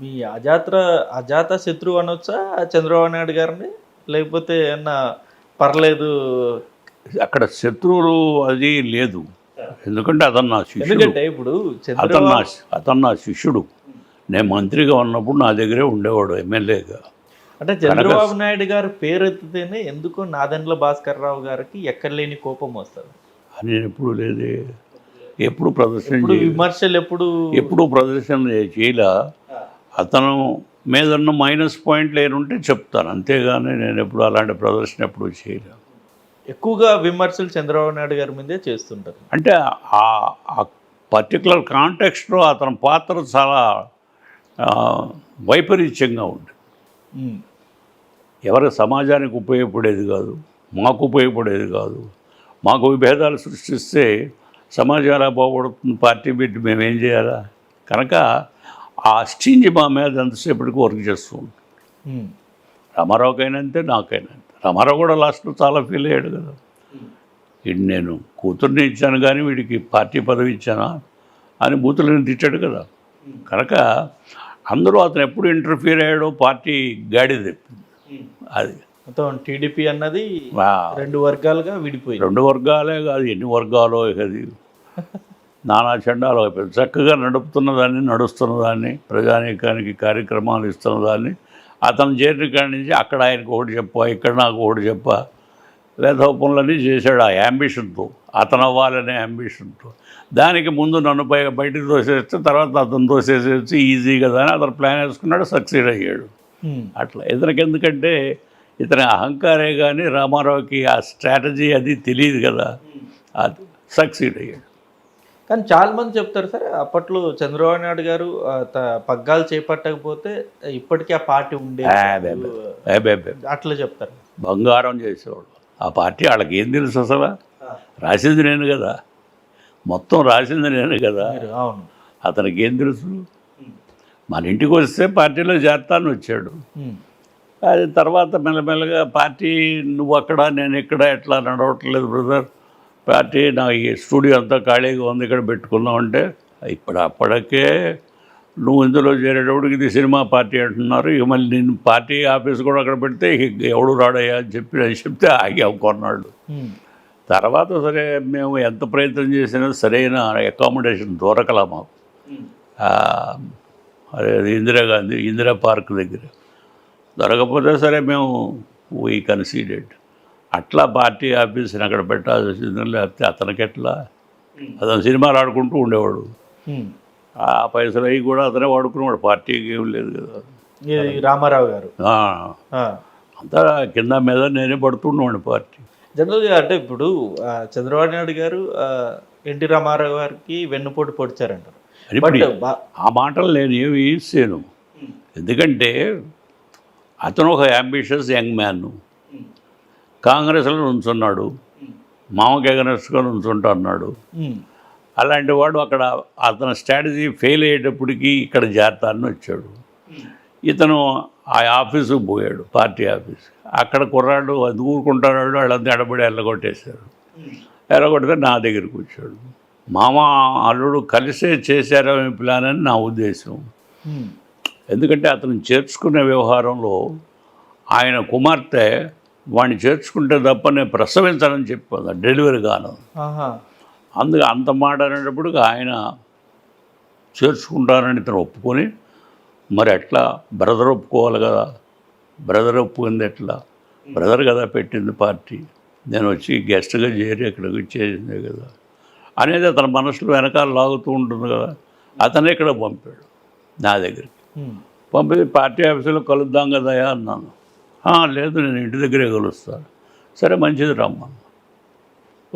మీ అజాత్ర అజాత శత్రువు అనొచ్చా? చంద్రబాబు నాయుడు గారిని? లేకపోతే ఏమన్నా పర్లేదు? అక్కడ శత్రువులు అది లేదు. ఎందుకంటే అతను నా శిష్యుడు. ఎందుకంటే ఇప్పుడు అతను నా అతను నా శిష్యుడు. నేను మంత్రిగా ఉన్నప్పుడు నా దగ్గరే ఉండేవాడు ఎమ్మెల్యేగా. అంటే చంద్రబాబు నాయుడు గారు పేరు ఎత్తితేనే ఎందుకో నాదెండ్ల భాస్కర్ రావు గారికి ఎక్కడలేని కోపం వస్తుంది. అని నేను ఎప్పుడు లేదే. ఎప్పుడు ప్రదర్శన. విమర్శలు ఎప్పుడు ఎప్పుడు ప్రదర్శన చేయలే. అతను మీద ఉన్న మైనస్ పాయింట్లు ఏనుంటే చెప్తాను. అంతేగాని నేను ఎప్పుడు అలాంటి ప్రదర్శన ఎప్పుడు చేయలే ఎక్కువగా విమర్శలు చంద్రబాబు నాయుడు గారి మీదే చేస్తుంటారు. అంటే ఆ పర్టికులర్ కాంటెక్స్ట్లో అతని పాత్ర చాలా వైపరీత్యంగా ఉంది. ఎవరి సమాజానికి ఉపయోగపడేది కాదు మాకు ఉపయోగపడేది కాదు. మాకు విభేదాలు సృష్టిస్తే సమాజం ఎలా బాగుపడుతుంది పార్టీ పెట్టి మేమేం చేయాలా? కనుక ఆ స్టింజ్ మా మీద ఎంతసేపటికి వర్క్ చేస్తూ ఉంటాం ఉమ్. రామారావుకైనా అంతే నాకైనా అంతే రామారావు కూడా లాస్ట్లో చాలా ఫీల్ అయ్యాడు కదా. వీడు నేను కూతుర్ని ఇచ్చాను కానీ వీడికి పార్టీ పదవి ఇచ్చానా అని బూతులను తిట్టాడు కదా. కనుక అందరూ అతను ఎప్పుడు ఇంటర్ఫీర్ అయ్యాడో పార్టీ గాడి తెప్పింది. అది. మొత్తం టీడీపీ అన్నది రెండు వర్గాలుగా విడిపోయింది. రెండు వర్గాలే కాదు ఎన్ని వర్గాలో అది నానా చండాలు చక్కగా నడుపుతున్న దాన్ని నడుస్తున్న దాన్ని ప్రజానీకానికి కార్యక్రమాలు ఇస్తున్న దాన్ని అతను చేరిన కాడి నుంచి అక్కడ ఆయనకు ఒకటి చెప్పా ఇక్కడ నాకు ఒకటి చెప్పా. లేదా పనులన్నీ చేశాడు ఆ యాంబిషన్తో అతను అవ్వాలనే యాంబిషన్తో దానికి ముందు నన్ను బయ బయటకు తోసేస్తే తర్వాత అతను తోసేసేసి ఈజీ కదా అని అతను ప్లాన్ వేసుకున్నాడు సక్సీడ్ అయ్యాడు. అట్లా. ఇతనికి ఎందుకంటే ఇతని అహంకారే కానీ రామారావుకి ఆ స్ట్రాటజీ అది తెలియదు కదా. అది సక్సీడ్ అయ్యాడు. కానీ చాలా మంది చెప్తారు సార్ అప్పట్లో చంద్రబాబు నాయుడు గారు పగ్గాలు చేపట్టకపోతే ఇప్పటికీ ఆ పార్టీ ఉండే. అట్లా చెప్తారు. బంగారం చేసేవాడు ఆ పార్టీ వాళ్ళకి ఏం తెలుసు అసలు? రాసింది నేను కదా. మొత్తం రాసింది నేను కదా. అవును. అతనికి ఏం తెలుసు? మన ఇంటికి వస్తే పార్టీలో చేరతాను వచ్చాడు. అది తర్వాత మెల్లమెల్లగా పార్టీ నువ్వు అక్కడ నేను ఇక్కడ ఎట్లా నడవట్లేదు బ్రదర్? పార్టీ నా ఈ స్టూడియో అంతా ఖాళీగా ఉంది ఇక్కడ పెట్టుకున్నావు అంటే ఇప్పుడు అప్పటికే నువ్వు ఇందులో చేరేటప్పటికి ఇది సినిమా పార్టీ అంటున్నారు. ఇక మళ్ళీ నేను పార్టీ ఆఫీస్ కూడా అక్కడ పెడితే ఎవడు రాడయ్యా అని చెప్పి అని చెప్తే ఆగావు కొన్నాళ్ళు. తర్వాత సరే మేము ఎంత ప్రయత్నం చేసినా సరైన అకామిడేషన్ దొరకలా మాకు. అది ఇందిరాగాంధీ ఇందిరా పార్క్ దగ్గర. దొరకపోతే సరే మేము వీ కన్సీడెడ్ అట్లా పార్టీ ఆఫీస్ని అక్కడ పెట్టాల్సి వచ్చింది లేకపోతే అతనికి ఎట్లా అతను సినిమాలు ఆడుకుంటూ ఉండేవాడు. ఆ పైసలు అవి కూడా అతనే వాడుకునేవాడు. పార్టీకి ఏం లేదు కదా. రామారావు గారు. అంతా కింద మీద నేనే పడుతుండేవాడిని పార్టీ. జనరల్గా అంటే ఇప్పుడు చంద్రబాబు నాయుడు గారు ఎన్టీ రామారావు గారికి వెన్నుపోటు పొడిచారంటారు. ఆ మాటలు నేను ఏమి ఇస్తాను ఎందుకంటే అతను ఒక అంబిషియస్ యంగ్ మ్యాన్ కాంగ్రెస్లో నుంచున్నాడు మామకి ఎగనెస్ట్గా నుంచుంటా అన్నాడు. అలాంటి వాడు అక్కడ అతని స్ట్రాటజీ ఫెయిల్ అయ్యేటప్పటికి ఇక్కడ చేరతానని వచ్చాడు. ఇతను ఆ ఆఫీసుకు పోయాడు పార్టీ ఆఫీస్. అక్కడ కుర్రాడు అది ఊరుకుంటున్నాడు వాళ్ళంతా ఎడబడి ఎల్లగొట్టేశారు. ఎల్లగొడితే నా దగ్గరికి వచ్చాడు. మామ అల్లుడు కలిసే చేశారో ప్లాన్ అని నా ఉద్దేశం. ఎందుకంటే అతను చేర్చుకునే వ్యవహారంలో ఆయన కుమార్తె వాడిని చేర్చుకుంటే తప్ప నేను ప్రసవించాలని చెప్పాను. డెలివరీ ఆహా. అందుకు అంత మాట అనేటప్పుడు ఆయన చేర్చుకుంటానని ఇతను ఒప్పుకొని మరి ఎట్లా బ్రదర్ ఒప్పుకోవాలి కదా? బ్రదర్ ఒప్పుకుంది ఎట్లా? బ్రదర్ కదా పెట్టింది పార్టీ. నేను వచ్చి గెస్ట్గా చేరి ఇక్కడికి వచ్చేసిందే కదా? అనేది అతని మనసులో వెనకాల లాగుతూ ఉంటుంది కదా? అతనే ఇక్కడ పంపాడు నా దగ్గరికి. పంపి పార్టీ ఆఫీసులో కలుద్దాం కదయా అన్నాను. "ఆ, లేదు నేను ఇంటి దగ్గరే కలుస్తాను సరే మంచిది రమ్మను.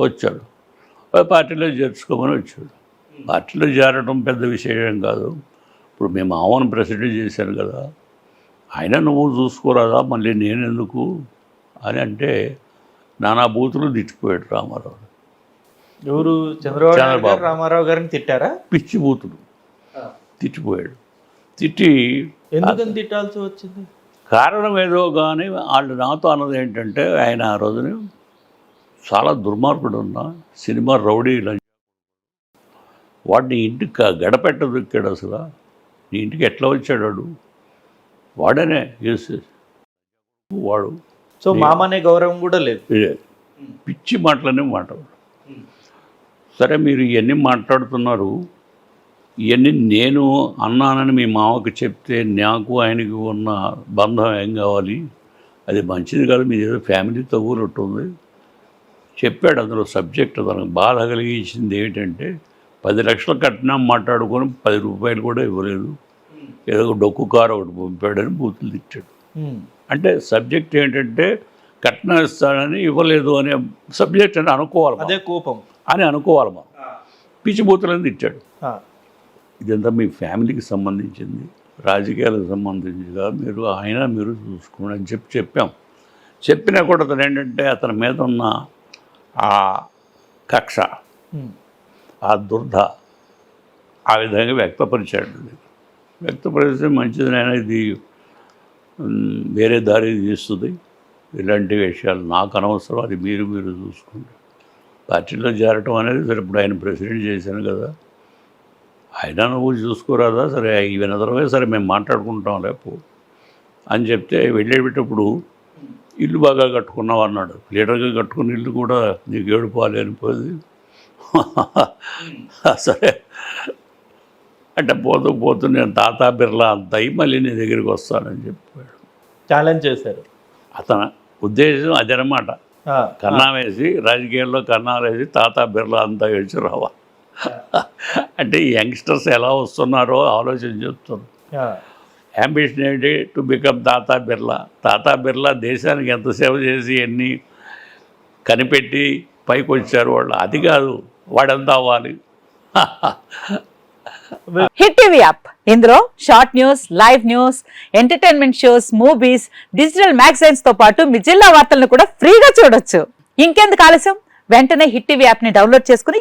వచ్చాడు. పార్టీలో చేర్చుకోమని వచ్చాడు. పార్టీలో చేరడం పెద్ద విషయం కాదు. ఇప్పుడు మేము మామూలు ప్రెసిడెంట్ చేశాను కదా. అయినా నువ్వు చూసుకోరాదా? మళ్ళీ నేను ఎందుకు అని అంటే నానా బూతులు తిట్టిపోయాడు రామారావు. ఎవరు? చంద్రబాబు చంద్రబాబు. రామారావు గారిని తిట్టారా? పిచ్చి బూతులు తిట్టిపోయాడు. తిట్టి ఎందుకని తిట్టాల్సి వచ్చింది? కారణం ఏదో కానీ వాళ్ళు నాతో అన్నది ఏంటంటే ఆయన ఆ రోజున చాలా దుర్మార్గుడు ఉన్న సినిమా రౌడీ వాడిని ఇంటికి గడపెట్ట దొక్కాడు అసలు. నీ ఇంటికి ఎట్లా వచ్చాడు వాడు? వాడనే వాడు సో మామ అనే గౌరవం కూడా లేదు. పిచ్చి మాటలనే మాట్లాడు సరే మీరు ఇవన్నీ మాట్లాడుతున్నారు. ఇవన్నీ నేను అన్నానని మీ మామకు చెప్తే నాకు ఆయనకి ఉన్న బంధం ఏం కావాలి? అది మంచిది కాదు మీ ఏదో ఫ్యామిలీ తగులుంటుంది చెప్పాడు అందులో సబ్జెక్ట్ తనకు బాధ కలిగించింది ఏమిటంటే పది లక్షలు కట్టినా మాట్లాడుకొని పది రూపాయలు కూడా ఇవ్వలేదు. ఏదో ఒక డొక్కు కారు ఒకటి పంపాడని బూతులు తిట్టాడు. అంటే సబ్జెక్ట్ ఏంటంటే కట్నం ఇస్తాడని ఇవ్వలేదు అనే సబ్జెక్ట్ అని అనుకోవాలి. అదే కోపం. అని అనుకోవాలి మనం పిచ్చిబూతులని తిట్టాడు. ఇదంతా మీ ఫ్యామిలీకి సంబంధించింది రాజకీయాలకు సంబంధించి కాదు మీరు ఆయన మీరు చూసుకోండి అని చెప్పి చెప్పాం. చెప్పినా కూడా అతను ఏంటంటే అతని మీద ఉన్న ఆ కక్ష. ఆ దుర్ధ ఆ విధంగా వ్యక్తపరిచాడు. వ్యక్తపరిస్తే మంచిది నాయన ఇది వేరే దారి తీస్తుంది. ఇలాంటి విషయాలు నాకు అనవసరం అది మీరు మీరు చూసుకోండి పార్టీలో చేరటం అనేది సరే ఇప్పుడు ఆయన ప్రెసిడెంట్ చేశాను కదా. ఆయన నువ్వు చూసుకోరాదా? సరే ఈవెన్ అదర్వైజ్ సరే మేము మాట్లాడుకుంటాం లేపు అని చెప్తే వెళ్ళేటప్పుడు ఇల్లు బాగా కట్టుకున్నావు అన్నాడు. లీటర్గా కట్టుకున్న ఇల్లు కూడా నీకు ఏడుపాలి అనిపోయింది సరే. అంటే పోతూ పోతూ నేను తాతా బిర్లా అంత అయ్యి మళ్ళీ నీ దగ్గరికి వస్తానని చెప్పాడు. ఛాలెంజ్ చేశారు. అతని ఉద్దేశం అదనమాట. కన్నా వేసి రాజకీయాల్లో కన్నాలు వేసి తాతా బిర్లా అంతా వేసి రావా అంటే యంగ్స్టర్స్ ఎలా వస్తున్నారో ఆలోచన చెప్తాను ఆ. అంబిషన్ ఏంటి? టు బికమ్ తాతా బిర్లా. తాతా బిర్లా దేశానికి ఎంత సేవ చేసి ఎన్ని కనిపెట్టి పైకి వచ్చారు వాళ్ళు? అది కాదు. వాడెంత అవ్వాలి? Hit TV app. ఇందులో short news live news entertainment shows movies digital మ్యాగజైన్స్తో పాటు మీ జిల్లా వార్తలను కూడా ఫ్రీగా చూడొచ్చు. ఇంకెందుకు ఆలస్యం? వెంటనే హిట్ టీవీ యాప్ని డౌన్లోడ్ చేసుకుని